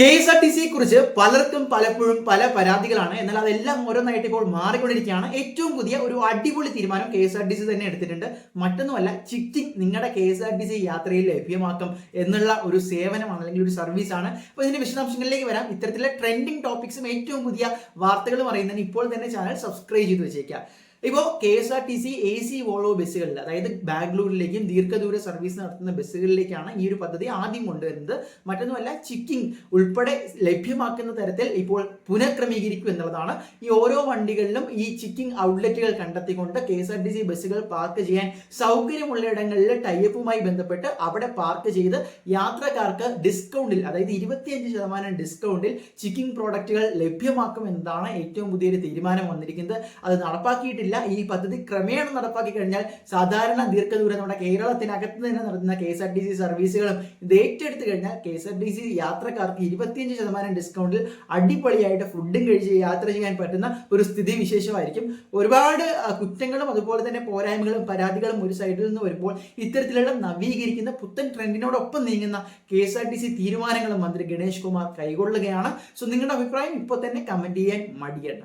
K S R T സിയെ കുറിച്ച് പലർക്കും പലപ്പോഴും പല പരാതികളാണ്. എന്നാൽ അതെല്ലാം ഓരോന്നായിട്ട് ഇപ്പോൾ മാറിക്കൊണ്ടിരിക്കുകയാണ്. ഏറ്റവും പുതിയ ഒരു അടിപൊളി തീരുമാനം K S R T C തന്നെ എടുത്തിട്ടുണ്ട്. മറ്റൊന്നുമല്ല ചിറ്റിംഗ് നിങ്ങളുടെ K S R T C യാത്രയിൽ ലഭ്യമാക്കും എന്നുള്ള ഒരു സേവനമാണ് അല്ലെങ്കിൽ ഒരു സർവീസാണ്. അപ്പോൾ ഇതിന്റെ വിശദാംശങ്ങളിലേക്ക് വരാം. ഇത്തരത്തിലെ ട്രെൻഡിങ് ടോപ്പിക്സും ഏറ്റവും പുതിയ വാർത്തകളും അറിയുന്നതിന് ഇപ്പോൾ തന്നെ ചാനൽ സബ്സ്ക്രൈബ് ചെയ്ത് വെച്ചേക്കുക. ഇപ്പോൾ K S R T C A C Volvo ബസ്സുകളിൽ അതായത് ബാംഗ്ലൂരിലേക്കും ദീർഘദൂര സർവീസ് നടത്തുന്ന ബസ്സുകളിലേക്കാണ് ഈ ഒരു പദ്ധതി ആദ്യം കൊണ്ടുവരുന്നത്. മറ്റൊന്നുമല്ല ചിക്കിംഗ് ഉൾപ്പെടെ ലഭ്യമാക്കുന്ന തരത്തിൽ ഇപ്പോൾ പുനഃക്രമീകരിക്കും എന്നുള്ളതാണ് ഈ ഓരോ വണ്ടികളിലും ഈ ചിക്കിംഗ് ഔട്ട്ലെറ്റുകൾ കണ്ടെത്തിക്കൊണ്ട് K S R T C ബസ്സുകൾ പാർക്ക് ചെയ്യാൻ സൗകര്യമുള്ള ഇടങ്ങളിൽ ടൈപ്പുമായി ബന്ധപ്പെട്ട് അവിടെ പാർക്ക് ചെയ്ത് യാത്രക്കാർക്ക് ഡിസ്കൗണ്ടിൽ അതായത് ഇരുപത്തിയഞ്ച് ശതമാനം ഡിസ്കൗണ്ടിൽ ചിക്കിംഗ് പ്രോഡക്റ്റുകൾ ലഭ്യമാക്കും എന്നതാണ് ഏറ്റവും പുതിയൊരു തീരുമാനം വന്നിരിക്കുന്നത്. അത് നടപ്പാക്കിയിട്ടില്ല. ഈ പദ്ധതി ക്രമേണ നടപ്പാക്കി കഴിഞ്ഞാൽ സാധാരണ ദീർഘദൂരം നമ്മുടെ കേരളത്തിനകത്ത് തന്നെ നടത്തുന്ന K S R T C സർവീസുകളും ഇത് ഏറ്റെടുത്ത് കഴിഞ്ഞാൽ K S R T C യാത്രക്കാർക്ക് ഇരുപത്തിയഞ്ച് ശതമാനം ഡിസ്കൗണ്ടിൽ അടിപൊളിയായിട്ട് ഫുഡും കഴിച്ച് യാത്ര ചെയ്യാൻ പറ്റുന്ന ഒരു സ്ഥിതി വിശേഷമായിരിക്കും. ഒരുപാട് കുറ്റങ്ങളും അതുപോലെ തന്നെ പോരായ്മകളും പരാതികളും ഒരു സൈഡിൽ നിന്ന് വരുമ്പോൾ ഇത്തരത്തിലുള്ള നവീകരിക്കുന്ന പുത്തൻ ട്രെൻഡിനോടൊപ്പം നീങ്ങുന്ന K S R T C തീരുമാനങ്ങളും മന്ത്രി ഗണേഷ് കുമാർ കൈകൊള്ളുകയാണ്. സോ നിങ്ങളുടെ അഭിപ്രായം ഇപ്പോൾ തന്നെ കമന്റ് ചെയ്യാൻ മടിയേണ്ട.